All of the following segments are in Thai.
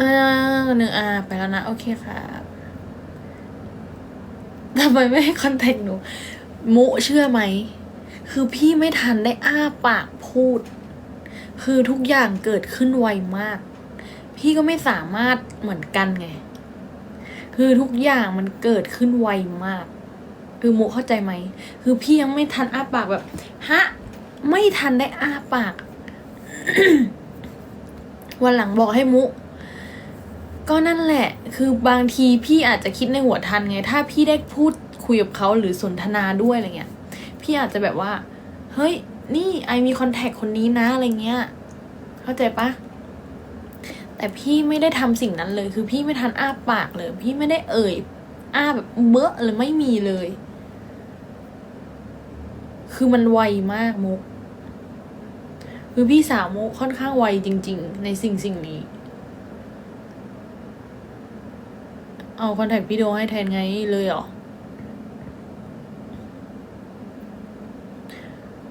อ่าหนึ่งอ่าไปแล้วนะ โอเคครับทำไมไม่ให้คอนแทคหนู มุเชื่อไหม คือพี่ไม่ทันได้อ้าปากพูด คือทุกอย่างเกิดขึ้นไวมาก พี่ก็ไม่สามารถเหมือนกันไง คือทุกอย่างมันเกิดขึ้นไวมาก คือมุเข้าใจไหม คือพี่ยังไม่ทันอ้าปากแบบ ฮะ ไม่ทันได้อ้าปาก วันหลังบอกให้มุ ก็นั่นแหละ คือบางทีพี่อาจจะคิดในหัวทันไง ถ้าพี่ได้พูดคุยกับเขาหรือสนทนาด้วยอะไรเงี้ย พี่อาจจะแบบว่า เฮ้ย นี่ไอมีคอนแทคคนนี้นะอะไรเงี้ย เข้าใจปะ แต่พี่ไม่ได้ทำสิ่งนั้นเลย คือพี่ไม่ทันอ้าปากเลย พี่ไม่ได้เอ่ย อ้าแบบเบ้อเลยไม่มีเลย คือมันไวมากมุก คือพี่สาวมุกค่อนข้างไวจริง ๆ ในสิ่งสิ่งนี้ เอาคอนแทคพี่โดให้แทนไงเลยเหรอ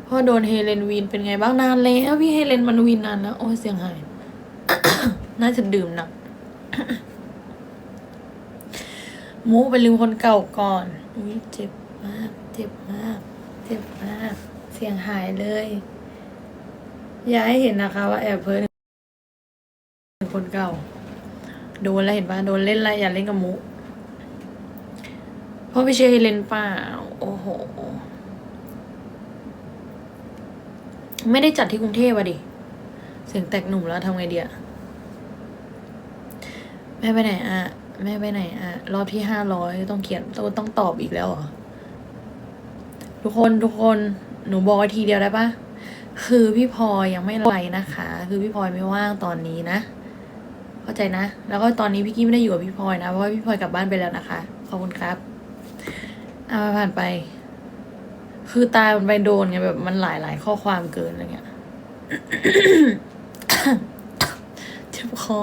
พ่อโดนเฮเลนวีนเป็นไงบ้างนานแล้วพี่เฮเลนมันวีนนานแล้วโอ้เสียงหาย น่าจะดื่มหนักมูไปลืมคนเก่าก่อน อุ้ยเจ็บมาก เจ็บมาก เจ็บมาก เสียงหายเลย อย่าให้เห็นนะคะว่าแอบเพ้อถึงคนเก่า โดนแล้วเห็นปะโดนเล่นอะไรอย่าเล่นกับมุเพราะพี่เชยเล่นเปล่าโอ้โห ไม่ได้จัดที่กรุงเทพอะดิ เสียงแตกหนุ่มแล้วทำไงเดียแม่ไปไหนอะแม่ไปไหนอะรอบที่ห้าร้อยต้องเขียนต้องต้องตอบอีกแล้วเหรอ ทุกคนทุกคนหนูบอกไว้ทีเดียวได้ปะคือพี่พลอยยังไม่ไรนะคะ คือพี่พลอยไม่ว่างตอนนี้นะ เข้าใจนะ แล้วก็ตอนนี้พี่กี้ไม่ได้อยู่กับพี่พลอยนะ เพราะว่าพี่พลอยกลับบ้านไปแล้วนะคะ ขอบคุณครับเอาผ่านไป คือตามันไปโดนไงแบบมันหลายหลายๆข้อความเกินอะไรเงี้ยเจ็บคอ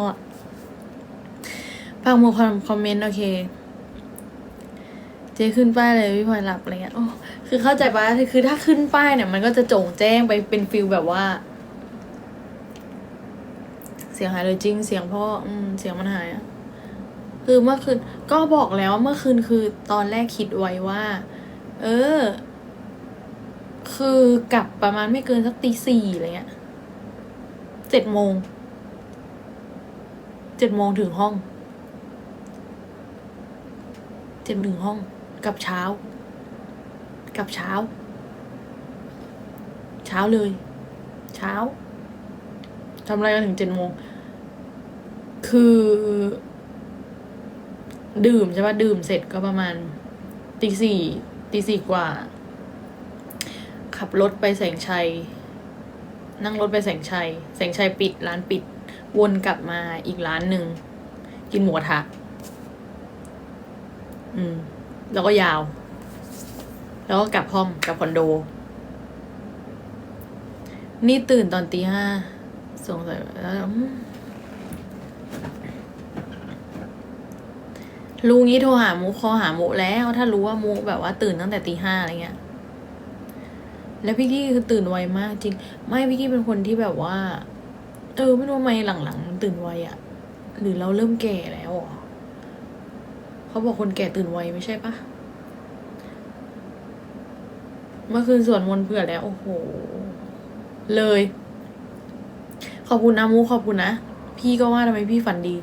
ฟังมูคอมคอมเมนต์โอเคเจขึ้นป้ายเลยพี่พลอยหลับอะไรเงี้ย โอ้ คือเข้าใจปะคือถ้าขึ้นป้ายเนี่ย มันก็จะโจ่งแจ้งไปเป็นฟิลแบบว่า สียงหายเลยจริง เสียงพ่ออืมเสียงมันหายอะคือเมื่อคืนก็บอกแล้วว่าเมื่อคืนคือตอนแรกคิดไว้ว่า เออ คือกลับประมาณไม่เกินสักตีสี่อะไรเงี้ยเจ็ดโมงเจ็ดโมงถึงห้องเจ็ดถึงห้องกับเช้า กับเช้า เช้าเลย เช้าทำอะไรกันถึงเจ็ดโมง คือ ดื่มใช่ปะดื่มเสร็จก็ประมาณตีสี่ตีสี่กว่า ขับรถไปแสงชัย นั่งรถไปแสงชัย แสงชัยปิดร้านปิด วนกลับมาอีกร้านหนึ่ง กินหมูกระทะอืม แล้วก็ยาว แล้วก็กลับห้องกลับคอนโด นี่ตื่นตอนตีห้าสงสัยแล้วอืม รู้งี้โทรหามุคอหามุแล้ว ถ้ารู้ว่ามุแบบว่าตื่นตั้งแต่ตีห้าอะไรเงี้ย แล้วพี่กี้คือตื่นไวมากจริง ไม่พี่กี้เป็นคนที่แบบว่า เออไม่รู้ทำไมหลังๆ ตื่นไวอะหรือเราเริ่มแก่แล้วเหรอเขาบอกคนแก่ตื่นไวไม่ใช่ปะเมื่อคืนสวดมนต์เผื่อแล้ว โอ้โห เลย ขอบคุณนะมูขอบคุณนะ พี่ก็ว่าทำไมพี่ฝันดี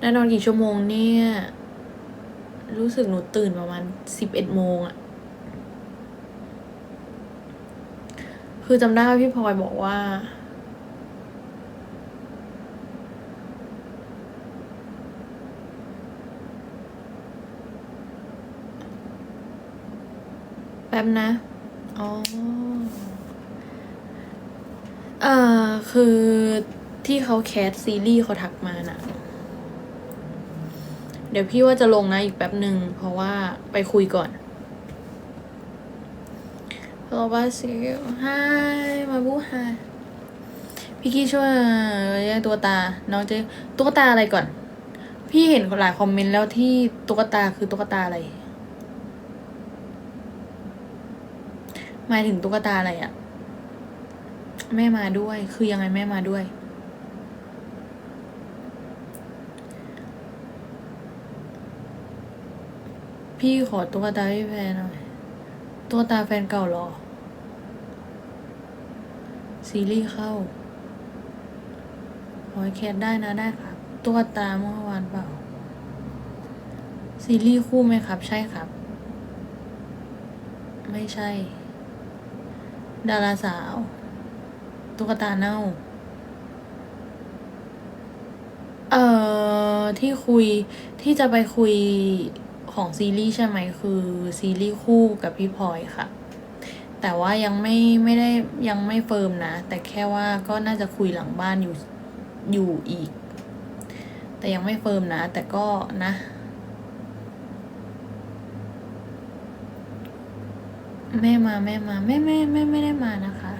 ได้นอนกี่ชั่วโมงเนี่ย รู้สึกหนูตื่นประมาณสิบเอ็ดโมงอะคือจำได้ว่าพี่พลอยบอกว่า แป๊บนะ อ๋อ เอ่อ คือที่เขาแคสซีรีส์เขาทักมาน่ะ เดี๋ยวพี่ว่าจะลงนะอีกแป๊บหนึ่งเพราะว่าไปคุยก่อนโรบาซิลไฮมาบูไฮพี่กี้ช่วยแยกตัวตา น้องจะตุ๊กตาอะไรก่อน พี่เห็นหลายคอมเมนต์แล้วที่ตุ๊กตาคือตุ๊กตาอะไร หมายถึงตุ๊กตาอะไรอะแม่มาด้วย คือยังไงแม่มาด้วย พี่ขอตุ๊กตาพี่แพรหน่อยตุ๊กตาแฟนเก่าหรอ ซีรีส์เข้าขอให้แคสได้นะได้ครับตุ๊กตาเมื่อวานเปล่า ซีรีส์คู่ไหมครับ ใช่ครับ ไม่ใช่ ดาราสาว ตุ๊กตาเน่า เอ่อ ที่คุยที่จะไปคุย ของซีรีส์ใช่ไหมคือซีรีส์คู่กับพี่พลอยค่ะ แต่ว่ายังไม่ไม่ได้ยังไม่เฟิร์มนะ แต่แค่ว่าก็น่าจะคุยหลังบ้านอยู่อยู่อีก แต่ยังไม่เฟิร์มนะ แต่ก็นะแม่มาแม่มาแม่แม่แม่ไม่ได้มานะคะ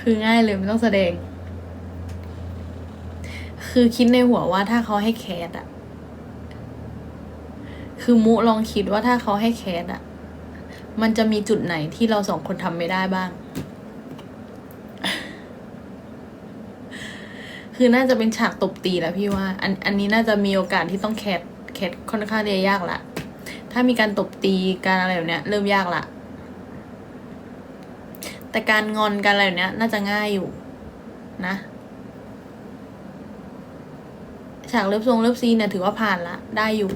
คือง่ายเลยไม่ต้องแสดง คือคิดในหัวว่าถ้าเขาให้แคสอะ คือมุลองคิดว่าถ้าเขาให้แคสอะมันจะมีจุดไหนที่เราสองคนทำไม่ได้บ้าง คือน่าจะเป็นฉากตบตีแล้วพี่ว่า อันอันนี้น่าจะมีโอกาสที่ต้องแคสแคสค่อนข้างจะยากละ ถ้ามีการตบตีการอะไรแบบเนี้ย เริ่มยากละ แต่การงอนการอะไรแบบเนี้ย น่าจะง่ายอยู่นะฉากเลิฟซงเลิฟซีนเนี่ยถือว่าผ่านละ ได้อยู่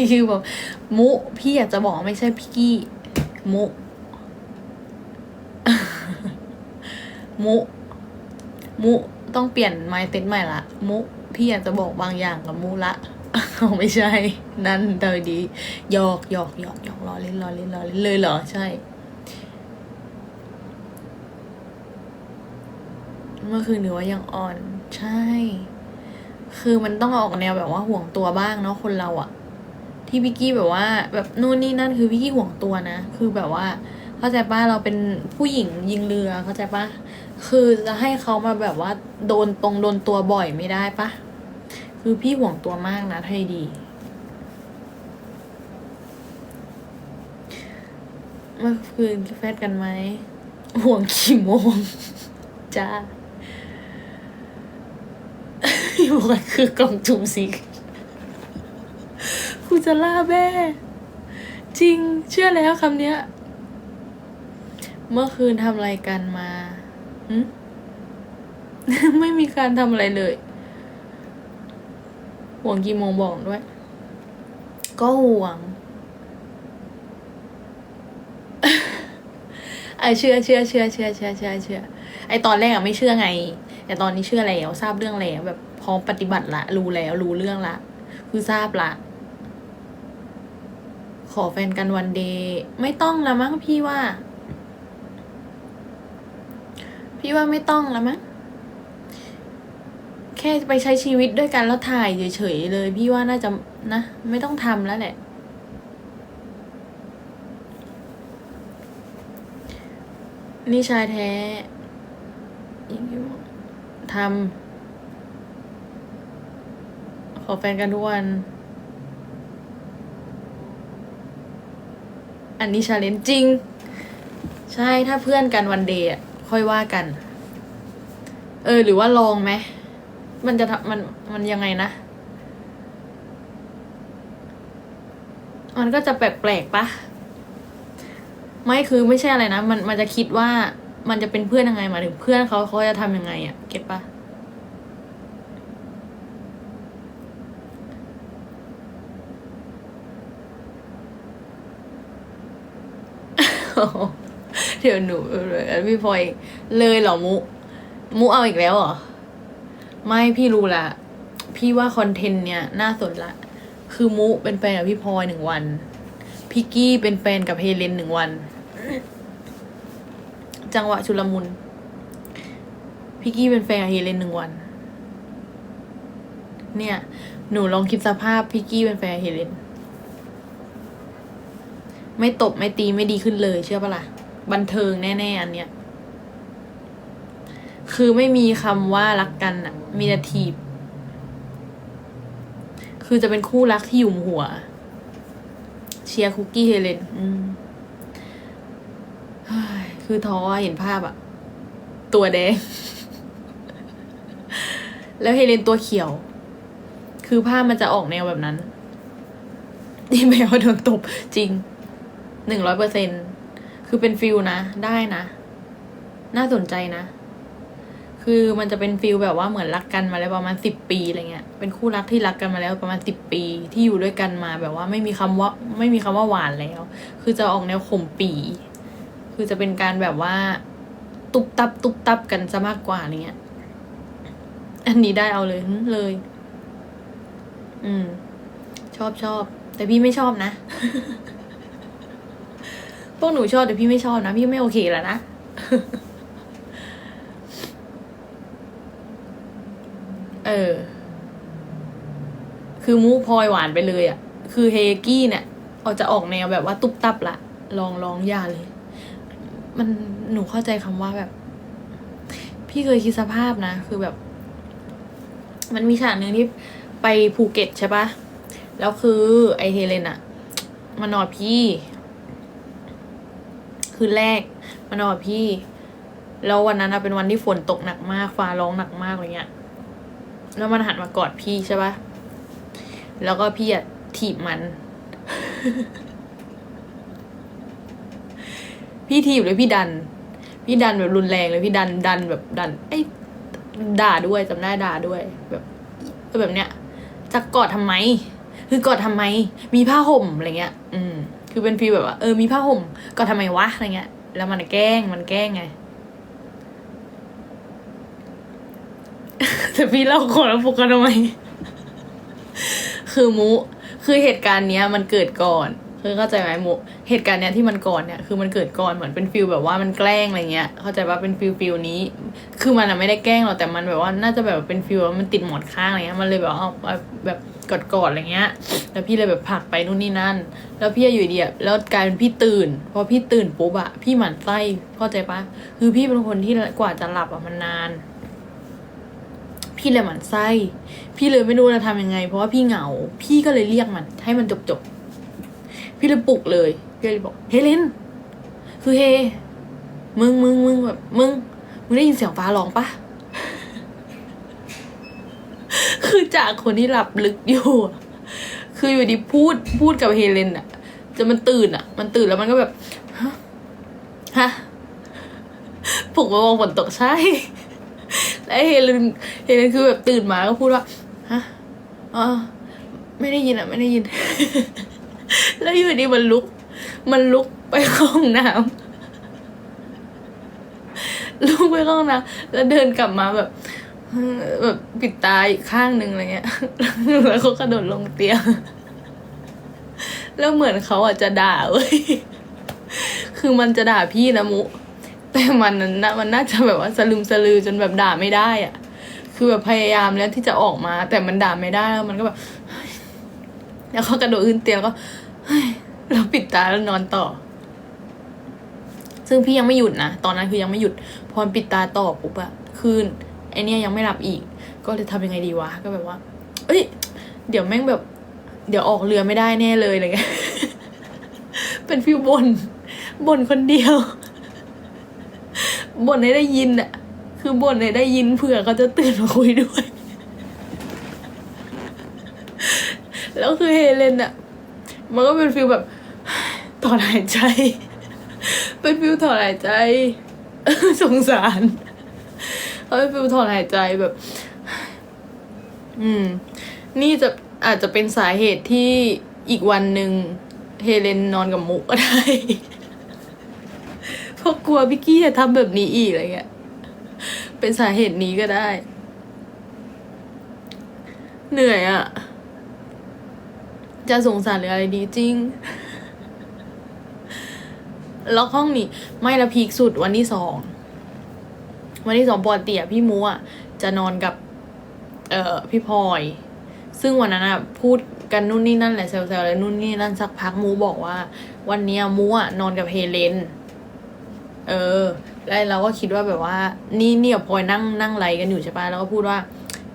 พี่คิวบอกมุ พี่อยากจะบอกไม่ใช่พี่กี้ มุ มุ มุต้องเปลี่ยนไมเซ็ตใหม่ละ มุ พี่อยากจะบอกบางอย่างกับมุละเไม่ใช่ นั่นเดยดีหยอกหยอกหยอกหยอกล้อเล่นล้อเล่นล้อเล่นเลยเหรอ ใช่ เมื่อคืนหนูว่ายังอ่อน ใช่ คือมันต้องออกแนวแบบว่าห่วงตัวบ้างเนาะคนเราอะ ที่พี่กี้แบบว่า แบบนู่นนี่นั่นคือพี่กี้ห่วงตัวนะ คือแบบว่า เข้าใจป้ะเราเป็นผู้หญิงยิงเรือเข้าใจปะคือจะให้เขามาแบบว่า โดนตรงโดนตัวบ่อยไม่ได้ปะคือพี่ห่วงตัวมากนะถ้าให้ดี เมื่อคืนแฟดกันไหม ห่วงกี่โมง จ้าพี่บอกคือกล่องจุ่มสี กูจะล่าแม่ จริงเชื่อแล้วคำเนี้ย เมื่อคืนทำอะไรกันมาหึ ไม่มีการทำอะไรเลย ห่วงกี่โมงบอกด้วย ก็ห่วงไอเชื่อเชื่อเชื่อเชื่อเชื่อเชื่อเชื่อไอตอนแรกอะไม่เชื่อไง แต่ตอนนี้เชื่อแล้วทราบเรื่องแล้วแบบพร้อมปฏิบัติละ รู้แล้วรู้เรื่องละ คือทราบละ ขอแฟนกันวันเดย์ไม่ต้องละมั้งพี่ว่า พี่ว่าไม่ต้องละมั้งแค่ไปใช้ชีวิตด้วยกันแล้วถ่ายเฉยๆเลย พี่ว่าน่าจะนะ ไม่ต้องทำแล้วแหละ นี่ชายแท้อีกอยู่ทำขอแฟนกันทุกวัน อันนี้ชาเลนจ์จริง ใช่ถ้าเพื่อนกันวันเดย์อะค่อยว่ากัน เออ หรือว่าลองไหมมันจะทำมันมันยังไงนะ มันก็จะแปลกๆปะไม่คือไม่ใช่อะไรนะ มันมันจะคิดว่ามันจะเป็นเพื่อนยังไงหมายถึงเพื่อนเขาเขาจะทำยังไงอะเก็ตปะ เดี๋ยวหนูเออพี่พลอยเลยเหรอมุ มุเอาอีกแล้วเหรอ ไม่พี่รู้ละ พี่ว่าคอนเทนต์เนี่ยน่าสนละ คือมุเป็นแฟนกับพี่พลอยหนึ่งวัน พี่กี้เป็นแฟนกับเฮเลนหนึ่งวัน จังหวะชุลมุน พี่กี้เป็นแฟนกับเฮเลนหนึ่งวัน เนี่ย หนูลองคิดสภาพพี่กี้เป็นแฟนเฮเลน ไม่ตบไม่ตีไม่ดีขึ้นเลยเชื่อปะล่ะ บันเทิงแน่ๆอันเนี้ย คือไม่มีคำว่ารักกันอะมีแต่ทีบ คือจะเป็นคู่รักที่หยุมหัว เชียร์คุกกี้เฮเลนอืมเฮ้คือท้อเห็นภาพอะตัวแดง แล้วเฮเลนตัวเขียว คือภาพมันจะออกแนวแบบนั้นที่แมวโดนตบจริง หนึ่งร้อยเปอร์เซ็นคือเป็นฟิลนะ ได้นะ น่าสนใจนะ คือมันจะเป็นฟิลแบบว่าเหมือนรักกันมาแล้วประมาณสิบปีอะไรเงี้ย เป็นคู่รักที่รักกันมาแล้วประมาณสิบปี ที่อยู่ด้วยกันมาแบบว่าไม่มีคำว่า ไม่มีคำว่าหวานแล้ว คือจะออกแนวข่มปี คือจะเป็นการแบบว่า ตุบตับ ตุบตับกันซะมากกว่าอะไรเงี้ย อันนี้ได้เอาเลยเลย อืม ชอบชอบ แต่พี่ไม่ชอบนะ พวกหนูชอบแต่พี่ไม่ชอบนะพี่ไม่โอเคแล้วนะเออ คือมูพลอยหวานไปเลยอะ่ะ คือเฮกี้เนี่ยเอาจะออกแนวแบบว่าตุ๊บตับละลองลองอย่าเลย มันหนูเข้าใจคำว่าแบบ พี่เคยคิดสภาพนะ คือแบบ มันมีฉากหนึ่งที่ไปภูเก็ตใช่ปะแล้วคือไอเฮเลนอะมานอนพี่ คืนแรกมานอนกับพี่ แล้ววันนั้นอะเป็นวันที่ฝนตกหนักมากฟ้าร้องหนักมากอะไรเงี้ย แล้วมันหันมากอดพี่ใช่ปะแล้วก็พี่อะถีบมัน พี่ถีบเลยพี่ดัน พี่ดันแบบรุนแรงเลยพี่ดันดันแบบดัน ไอ้ด่าด้วยจำได้ด่าด้วย แบบแบบเนี้ยจะกอดทำไม คือกอดทำไม มีผ้าห่มอะไรเงี้ย อืม คือเป็นฟีลแบบว่าเออมีผ้าห่มกอดทำไมวะอะไรเงี้ย แล้วมันแกล้งมันแกล้งไงแต่พี่เล่าก่อนแล้วปลุกกันทำไมคือมุคือเหตุการณ์เนี้ยมันเกิดก่อนคือเข้าใจไหมมุเหตุการณ์เนี้ยที่มันก่อนเนี่ยคือมันเกิดก่อนเหมือนเป็นฟิลแบบว่ามันแกล้งอะไรเงี้ย เข้าใจว่าเป็นฟิลฟิลนี้ คือมันอะไม่ได้แกล้งหรอกแต่มันแบบว่าน่าจะแบบเป็นฟิลว่ามันติดหมอนข้างอะไรเงี้ยมันเลยแบบเอาแบบ กอดๆอะไรเงี้ย แล้วพี่เลยแบบผลักไปนู่นนี่นั่น แล้วพี่อยู่ดีอะแล้วกลายเป็นพี่ตื่น พอพี่ตื่นปุ๊บอะพี่หมั่นไส้เข้าใจปะคือพี่เป็นคนที่กว่าจะหลับอะมันนาน พี่เลยหมั่นไส้ พี่เลยไม่รู้จะทำยังไง เพราะว่าพี่เหงา พี่ก็เลยเรียกมัน ให้มันจบจบๆพี่เลยปลุกเลยพี่เลยบอกเฮเลนคือเฮมึงมึงมึงแบบมึงมึงได้ยินเสียงฟ้าร้องปะ คือจากคนที่หลับลึกอยู่ คืออยู่ดีพูดพูดกับเฮเลนอะจะมันตื่นอะมันตื่นแล้วมันก็แบบฮะฮะปลุกมามองฝนตกใช่แล้วเฮเลนเฮเลนคือแบบตื่นมาก็พูดว่าฮะอ๋อไม่ได้ยินอะไม่ได้ยิน แล้วอยู่ดีมันลุก มันลุกไปห้องน้ำลุกไปห้องน้ำแล้วเดินกลับมาแบบ แบบปิดตาอีกข้างหนึ่งอะไรเงี้ย แล้วเขากระโดดลงเตียง แล้วเหมือนเขาอะจะด่าเว้ย คือมันจะด่าพี่นะมุ แต่มันนั้นนะมันน่าจะแบบว่าสลืมสลือจนแบบด่าไม่ได้อะ คือแบบพยายามแล้วที่จะออกมา แต่มันด่าไม่ได้แล้วมันก็แบบ แล้วเขากระโดดขึ้นเตียงก็เฮ้ยแล้วปิดตาแล้วนอนต่อ ซึ่งพี่ยังไม่หยุดนะ ตอนนั้นคือยังไม่หยุด พอปิดตาต่อปุ๊บอะคืน ไอเนี้ยยังไม่หลับอีก ก็เลยทำยังไงดีวะ ก็แบบว่า เอ้ย เดี๋ยวแม่งแบบ เดี๋ยวออกเรือไม่ได้แน่เลยอะไรเงี้ย เป็นฟิวบนบนคนเดียวบ่นให้ได้ยินอะคือบ่นให้ได้ยินเผื่อเขาจะตื่นมาคุยด้วย แล้วคือเฮเลนอะมันก็เป็นฟิลแบบถอนหายใจ เป็นฟิลถอนหายใจ สงสาร เขาเป็นฟิลถอนหายใจแบบ อืม นี่จะอาจจะเป็นสาเหตุที่อีกวันหนึ่งเฮเลนนอนกับมุกก็ได้เพราะกลัวพี่กี้จะทำแบบนี้อีกอะไรเงี้ย เป็นสาเหตุนี้ก็ได้ เหนื่อยอะ่ะ จะสงสารหรืออะไรดีจริงล็อกห้องนี้ไม่ละพีคสุดวันที่สอง วันที่สองปอเตียพี่มูอะจะนอนกับ เอ่อพี่พลอย ซึ่งวันนั้นอะพูดกันนู่นนี่นั่นแหละแซวๆอะไรนู่นนี่นั่นสักพักมูบอกว่า วันเนี้ยมูอะนอนกับเฮเลน เออแล้วเราก็คิดว่าแบบว่า นี่เนี่ยพลอยนั่งนั่งไลฟ์กันอยู่ใช่ปะแล้วก็พูดว่า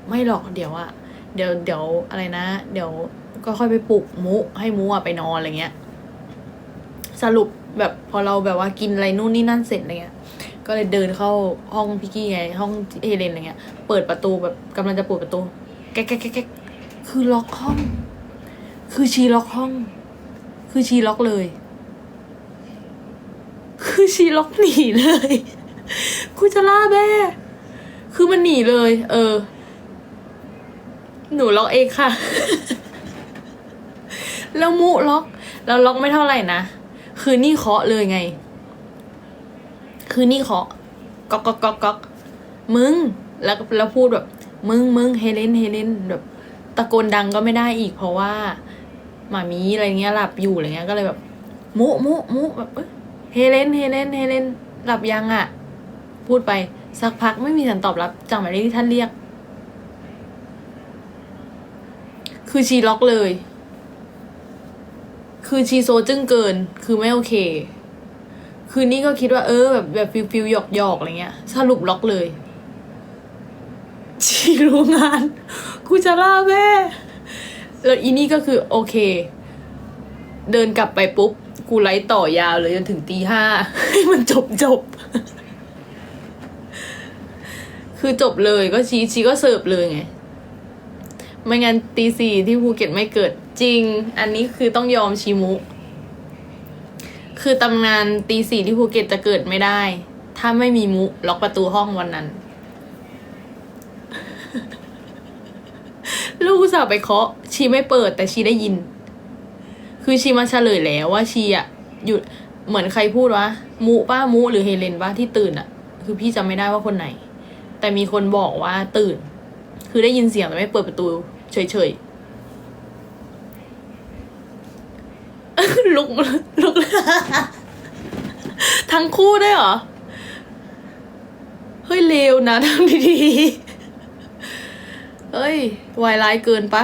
ไม่หรอกเดี๋ยวอะเดี๋ยวเดี๋ยวอะไรนะ เดี๋ยวก็ค่อยไปปลุกมุให้มุอะไปนอนอะไรเงี้ย สรุปแบบพอเราแบบว่ากินอะไรนู่นนี่นั่นเสร็จอะไรเงี้ย ก็เลยเดินเข้าห้องพี่กี้ไง ห้องเฮเลนอะไรเงี้ย เปิดประตูแบบกำลังจะเปิดประตูแก๊กแก๊กแก๊กแก๊กคือล็อกห้อง คือชีล็อกห้อง คือชีล็อกเลย คือชีล็อกหนีเลยกูจะล่าแม่คือมันหนีเลย เออ หนูล็อกเองค่ะ แล้วมุล็อก แล้วล็อกไม่เท่าไหร่นะ คือนี่เคาะเลยไง คือนี่เคาะก๊อกก๊อกก๊อกก๊อกมึง แล้วแล้วพูดแบบ มึงมึงเฮเลนเฮเลนแบบ ตะโกนดังก็ไม่ได้อีก เพราะว่าหมามีอะไรเงี้ยหลับอยู่อะไรเงี้ยก็เลยแบบ มุมุมุแบบเอ้ยเฮเลนเฮเลนเฮเลนหลับยังอะ่ะ พูดไปสักพักไม่มีเสียงตอบรับจากหมายเลขที่ท่านเรียก คือชีล็อกเลย คือชีโซจึ้งเกิน คือไม่โอเค คือนี่ก็คิดว่าเออแบบแบบฟิลฟิลหยอกหยอกอะไรเงี้ย สรุปล็อกเลย ชีรู้งาน กูจะล่าแม่แล้วอีนี่ก็คือโอเค เดินกลับไปปุ๊บ กูไลฟ์ต่อยาวเลยจนถึงตีห้าให้มันจบจบ คือจบเลยก็ชี้ชี้ก็เสิร์ฟเลยไง ไม่งั้นตีสี่ที่ภูเก็ตไม่เกิดจริง อันนี้คือต้องยอมชิมุ คือตำนานตีสี่ที่ภูเก็ตจะเกิดไม่ได้ ถ้าไม่มีมุล็อกประตูห้องวันนั้น ลูกสาห์ไปเคาะ ชีไม่เปิดแต่ชีได้ยิน คือชีมาเฉลยแล้วว่าชีอะหยุดเหมือนใครพูดวะมุป้ามุหรือเฮเลนป้าที่ตื่นอะคือพี่จำไม่ได้ว่าคนไหน แต่มีคนบอกว่าตื่น คือได้ยินเสียงแต่ไม่เปิดประตู เฉยๆ ลุกลุก ทั้งคู่ได้เหรอ เฮ้ยเลวนะทำดีๆเฮ้ยวายร้ายเกินปะ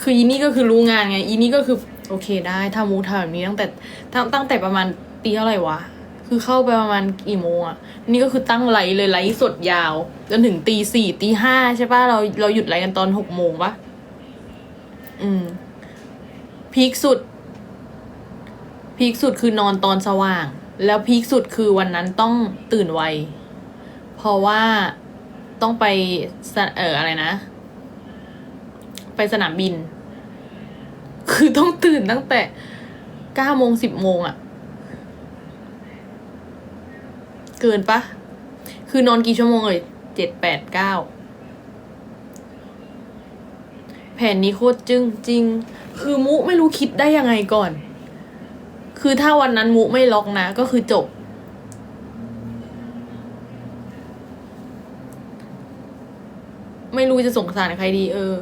คืออีนี่ก็คือรู้งานไง อีนี่ก็คือ โอเคได้ถ้ามูทำแบบนี้ตั้งแต่ตั้งตั้งแต่ประมาณตีเท่าไหร่วะ คือเข้าไปประมาณกี่โมงอะนี่ก็คือตั้งไลฟ์เลยไลฟ์สดยาวจนถึงตีสี่ตีห้าใช่ปะเราเราหยุดไลฟ์กันตอนหกโมงปะอืมพีคสุด พีคสุดคือนอนตอนสว่าง แล้วพีคสุดคือวันนั้นต้องตื่นไว เพราะว่าต้องไปเอออะไรนะ ไปสนามบิน คือต้องตื่นตั้งแต่เก้าโมงสิบโมงอะเกินปะ คือนอนกี่ชั่วโมงเลยเจ็ดแปดเก้าแผนนี้โคตรจึงจริง คือมุไม่รู้คิดได้ยังไงก่อน คือถ้าวันนั้นมุไม่ล็อกนะ ก็คือจบ ไม่รู้จะสงสารใครดีเออ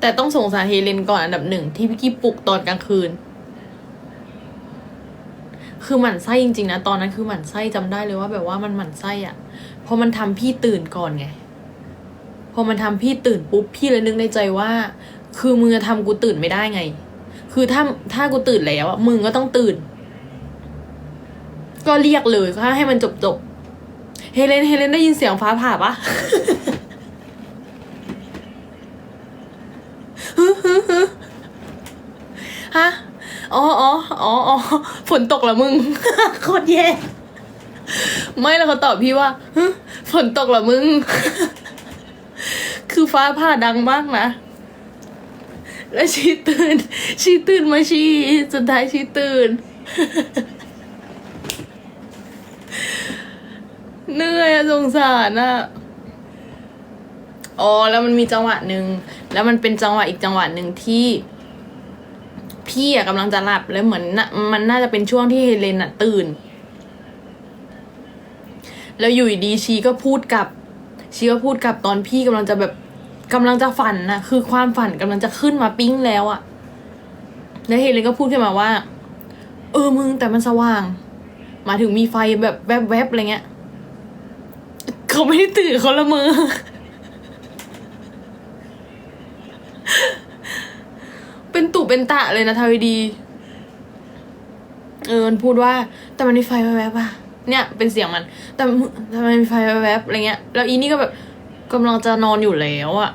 แต่ต้องสงสารเฮเลนก่อนอันดับหนึ่งที่พี่กี้ปลุกตอนกลางคืน คือหมั่นไส้จริงๆนะ ตอนนั้นคือหมั่นไส้จำได้เลยว่าแบบว่ามันหมั่นไส้อะเพราะมันทำพี่ตื่นก่อนไง พอมันทำพี่ตื่นปุ๊บพี่เลยนึกในใจว่า คือมึงจะทำกูตื่นไม่ได้ไง คือถ้าถ้ากูตื่นแล้วอะมึงก็ต้องตื่น ก็เรียกเลยก็ให้มันจบจบเฮเลนเฮเลนได้ยินเสียงฟ้าผ่าปะฮะอ๋ออ๋ออ๋ออ๋อฝนตกเหรอมึงโคตรแย่ไม่แล้วเขาตอบพี่ว่าฝนตกเหรอมึง คือฟ้าผ่าดังมากนะแล้วชีตื่น ชีตื่นมาชีสุดท้ายชีตื่น เหนื่อยอะสงสารอะอ๋อแล้วมันมีจังหวะหนึ่งแล้วมันเป็นจังหวะอีกจังหวะหนึ่งที่ พี่อะกำลังจะหลับแล้วเหมือนน่ะมันน่าจะเป็นช่วงที่เฮเลนอะตื่น แล้วอยู่ดีชีก็พูดกับ ชีก็พูดกับตอนพี่กำลังจะแบบกำลังจะฝันนะคือความฝันกำลังจะขึ้นมาปิ้งแล้วอะแล้วเฮเลนก็พูดขึ้นมาว่า เออมึงแต่มันสว่างหมายถึงมีไฟแบบแวบๆอะไรเงี้ย เขาไม่ได้ตื่นเขาละเมอเป็นตุเป็นตะเลยนะทวีดี เออมันพูดว่า แต่มันมีไฟแวบๆอะเนี่ย เป็นเสียงมัน แต่มึงแต่มันมีไฟแวบๆอะไรเงี้ย แล้วอีนี่ก็แบบกำลังจะนอนอยู่แล้วอะ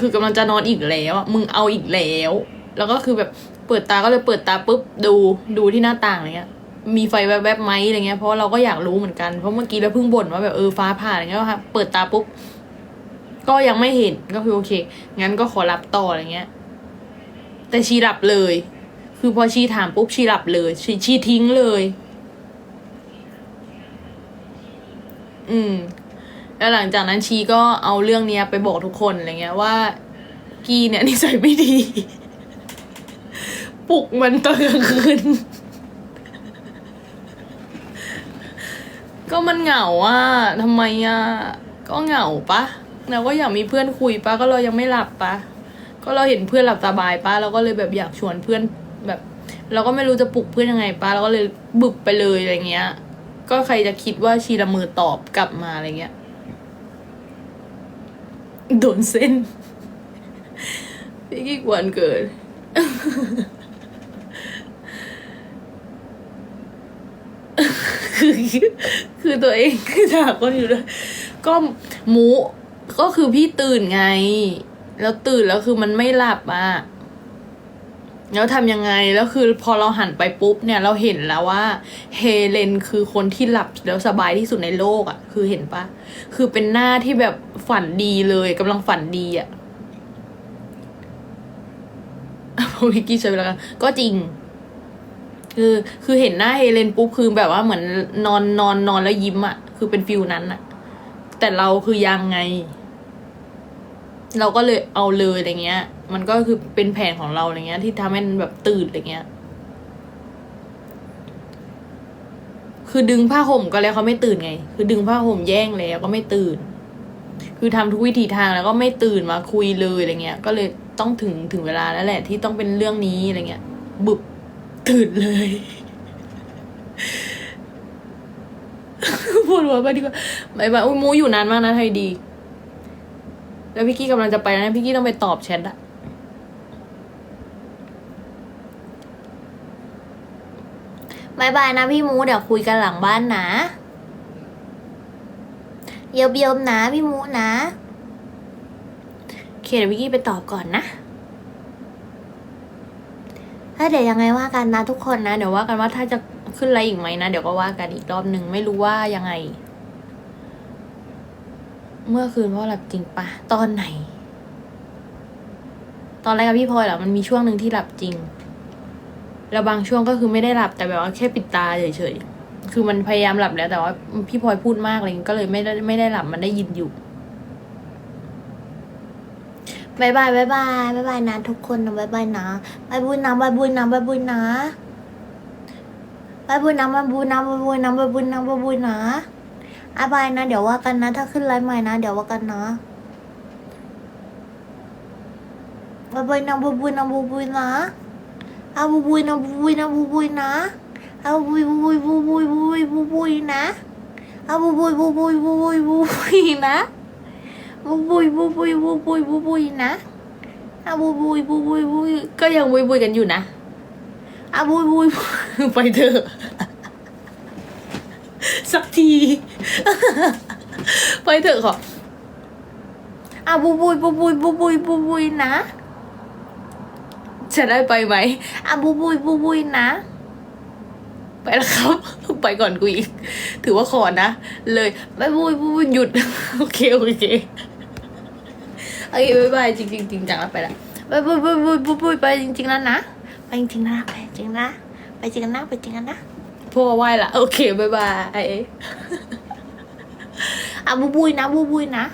คือกำลังจะนอนอีกแล้วอะมึงเอาอีกแล้ว แล้วก็คือแบบเปิดตาก็เลยเปิดตาปุ๊บดูดูที่หน้าต่างอะไรเงี้ย มีไฟแวบๆไหมอะไรเงี้ย เพราะเราก็อยากรู้เหมือนกัน เพราะเมื่อกี้เราเพิ่งบ่นว่าแบบเออฟ้าผ่าอะไรเงี้ยว่าเปิดตาปุ๊บ ก็ยังไม่เห็นก็คือโอเค งั้นก็ขอรับต่ออะไรเงี้ย แต่ชีหลับเลย คือพอชีถามปุ๊บชีหลับเลย ชีชีทิ้งเลย อืม แล้วหลังจากนั้นชีก็เอาเรื่องเนี้ยไปบอกทุกคนอะไรเงี้ยว่ากีเนี่ยนิสัยไม่ดี ปลุกมันตอนกลางคืน ก็มันเหงาอะทำไมอะ ก็เหงาปะเราก็อยากมีเพื่อนคุยปะก็เรายังไม่หลับปะก็เราเห็นเพื่อนหลับสบายปะเราก็เลยแบบอยากชวนเพื่อนแบบ เราก็ไม่รู้จะปลุกเพื่อนยังไงปะเราก็เลยบึกไปเลยอะไรเงี้ย ก็ใครจะคิดว่าชีละมือตอบกลับมาอะไรเงี้ยโดนเส้นพี่กี้กวนเกิด คือ คือตัวเองคือถามคนอยู่ด้วยก็หมูก็คือพี่ตื่นไง แล้วตื่นแล้วคือมันไม่หลับอะแล้วทำยังไงแล้วคือพอเราหันไปปุ๊บเนี่ยเราเห็นแล้วว่าเฮเลนคือคนที่หลับแล้วสบายที่สุดในโลกอะ่ะ คือเห็นปะคือเป็นหน้าที่แบบฝันดีเลยกำลังฝันดีอะ่ะพอวิกกี้ใช้เวลาก็จริง คือคือเห็นหน้าเฮเลนปุ๊บคือแบบว่าเหมือนนอนนอนนอนแล้วยิ้มอะ่ะ คือเป็นฟิลนั้นอะ่ะ แต่เราคือยังไง เราก็เลยเอาเลยอะไรเงี้ย มันก็คือเป็นแผนของเราอะไรเงี้ย ที่ทำให้มันแบบตื่นอะไรเงี้ย คือดึงผ้าห่มก็แล้วเขาไม่ตื่นไง คือดึงผ้าห่มแย่งแล้วก็ไม่ตื่น คือทำทุกวิธีทางแล้วก็ไม่ตื่นมาคุยเลยอะไรเงี้ย ก็เลยต้องถึงถึงเวลาแล้วแหละ ที่ต้องเป็นเรื่องนี้อะไรเงี้ย บึบ ตื่นเลยพูดว่าไปดีกว่าบายบายอุ้ยมูอยู่นานมากนะไทยดี แล้วพี่กี้กำลังจะไปนะพี่กี้ต้องไปตอบแชทอะบายบายนะพี่มูเดี๋ยวคุยกันหลังบ้านนะเยิบเยิบๆนะพี่มูนะ เคเดี๋ยวพี่กี้ไปตอบก่อนนะ ถ้าเดี๋ยวยังไงว่ากันนะทุกคนนะ เดี๋ยวว่ากันว่าถ้าจะขึ้นอะไรอีกไหมนะ เดี๋ยวก็ว่ากันอีกรอบหนึ่งไม่รู้ว่ายังไง เมื่อคืนพ่อหลับจริงปะตอนไหน ตอนแรกกับพี่พลอยเหรอมันมีช่วงหนึ่งที่หลับจริง แล้วบางช่วงก็คือไม่ได้หลับแต่แบบว่าแค่ปิดตาเฉยๆคือมันพยายามหลับแล้วแต่ว่าพี่พลอยพูดมากอะไรเงี้ยก็เลยไม่ได้ไม่ได้หลับมันได้ยินอยู่ บายบายบายบายบายบายนะทุกคนนะบายบายนะบายบุญนะบายบุญนะบายบุญนะบายบุญนะบายบุญนะบายบุญนะบายบุญนะบายบุญนะอาบายนะ เดี๋ยวว่ากันนะ ถ้าขึ้นไลฟ์ใหม่นะ เดี๋ยวว่ากันนะบายบายนะบายบุญนะบายบุญนะอาบุบุยนะบุบุยนะบุบุยนะอาบุบุยบุบุยบุบุยบุบุยบุบุยนะอาบุบุยบุบุยบุบุยบุบุยนะ บุบุยบุบุยบุบุยบุบุยนะอาบุบุยบุบุยบุยก็ยังบุยบุยกันอยู่นะอาบุยบุยไปเถอะสักที ไปเถอะขออะบุบุยบุบุยบุบุยบุบุยนะ จะได้ไปไหมอะบุบุยบุบุยนะ ไปแล้วครับ ไปก่อนกูอีก ถือว่าขอนะ เลยบายบุยบุบุยหยุด โอเค โอเค โอเคบายบายจริงจริงจริงจังแล้วไปละบายบุยบุยบุยบุบุยไปจริงๆแล้วนะไปจริงๆนะไปจริงนะไปจริงกันนะไปจริงกันนะพ่อไหวละโอเคบายบายอะบุบุยนะบุบุยนะ